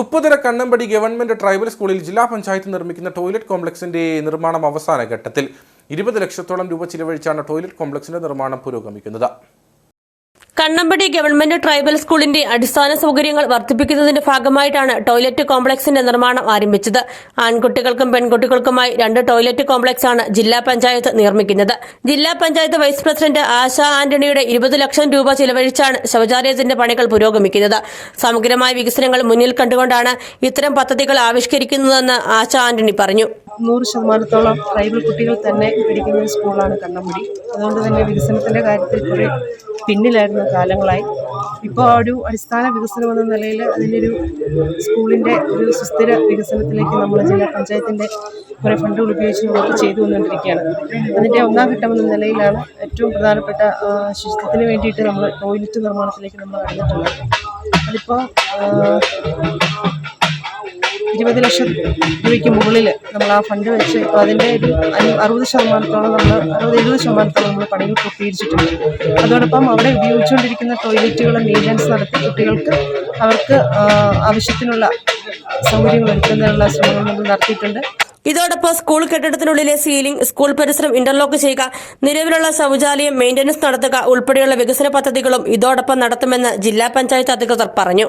Upputhara Kannampadi government tribal സ്കൂളിൽ ജില്ലാ പഞ്ചായത്ത് നിർമ്മിക്കുന്ന ടോയ്ലറ്റ് കോംപ്ലക്സിന്റെ നിർമ്മാണം അവസാന ഘട്ടത്തിൽ. ഇരുപത് ലക്ഷത്തോളം രൂപ ചിലവഴിച്ചാണ് ടോയ്ലറ്റ് കോംപ്ലക്സിന്റെ നിർമ്മാണം പുരോഗമിക്കുന്നത്. കണ്ണമ്പടി ഗവൺമെന്റ് ട്രൈബൽ സ്കൂളിന്റെ അടിസ്ഥാന സൗകര്യങ്ങൾ വർദ്ധിപ്പിക്കുന്നതിന്റെ ഭാഗമായിട്ടാണ് ടോയ്ലറ്റ് കോംപ്ലക്സിന്റെ നിർമ്മാണം ആരംഭിച്ചത്. ആൺകുട്ടികൾക്കും പെൺകുട്ടികൾക്കുമായി രണ്ട് ടോയ്ലറ്റ് കോംപ്ലക്സ് ആണ് ജില്ലാ പഞ്ചായത്ത് നിർമ്മിക്കുന്നത്. ജില്ലാ പഞ്ചായത്ത് വൈസ് പ്രസിഡന്റ് ആശ ആന്റണിയുടെ ഇരുപത് ലക്ഷം രൂപ ചിലവഴിച്ചാണ് ശൌചാലയത്തിന്റെ പണികൾ പുരോഗമിക്കുന്നത്. സമഗ്രമായ വികസനങ്ങൾ മുന്നിൽ കണ്ടുകൊണ്ടാണ് ഇത്തരം പദ്ധതികൾ ആവിഷ്കരിക്കുന്നതെന്ന് ആശ ആന്റണി പറഞ്ഞു. നൂറ് ശതമാനത്തോളം ട്രൈബൽ കുട്ടികൾ തന്നെ പഠിക്കുന്ന സ്കൂളാണ് കണ്ണമ്പടി. അതുകൊണ്ട് തന്നെ വികസനത്തിന്റെ കാര്യത്തിൽ കുറേ പിന്നിലായിരുന്ന കാലങ്ങളായി. ഇപ്പോൾ ഒരു അടിസ്ഥാന വികസനം എന്ന നിലയിൽ അതിനൊരു സ്കൂളിന്റെ ഒരു സുസ്ഥിര വികസനത്തിലേക്ക് നമ്മൾ ജില്ലാ പഞ്ചായത്തിന്റെ കുറേ ഫണ്ടുകൾ ഉപയോഗിച്ച് നമുക്ക് ചെയ്തു വന്നുകൊണ്ടിരിക്കുകയാണ്. അതിന്റെ ഒന്നാം ഘട്ടം എന്ന നിലയിലാണ് ഏറ്റവും പ്രധാനപ്പെട്ട ശുചിത്വത്തിന് വേണ്ടിയിട്ട് നമ്മൾ ടോയ്ലറ്റ് നിർമ്മാണത്തിലേക്ക് നമ്മൾ കടന്നിട്ടുള്ളത്. അതിപ്പോൾ ഇരുപത് ലക്ഷം രൂപയ്ക്ക് മുകളിൽ നമ്മൾ ആ ഫണ്ട് വെച്ച് ഇപ്പോൾ അതിന്റെ ഒരു അറുപത് ശതമാനത്തോളം നമ്മൾ അറുപത് എഴുപത് ശതമാനത്തോളം നമ്മൾ പണികൾ പൂർത്തീകരിച്ചിട്ടുണ്ട്. അതോടൊപ്പം അവിടെ ഉപയോഗിച്ചുകൊണ്ടിരിക്കുന്ന ടോയ്ലറ്റുകൾ മെയിന്റനൻസ് നടത്തി കുട്ടികൾക്ക് അവർക്ക് ആവശ്യത്തിനുള്ള സൗകര്യങ്ങൾ ഒരുക്കുന്നതിനുള്ള ശ്രമങ്ങൾ നമ്മൾ നടത്തിയിട്ടുണ്ട്. ഇതോടൊപ്പം സ്കൂൾ കെട്ടിടത്തിനുള്ളിലെ സീലിംഗ് സ്കൂൾ പരിസരം ഇന്റർലോക്ക് ചെയ്യുക നിലവിലുള്ള ശൗചാലയം മെയിന്റനൻസ് നടത്തുക ഉൾപ്പെടെയുള്ള വികസന പദ്ധതികളും ഇതോടൊപ്പം നടത്തുമെന്ന് ജില്ലാ പഞ്ചായത്ത് അധികൃതർ പറഞ്ഞു.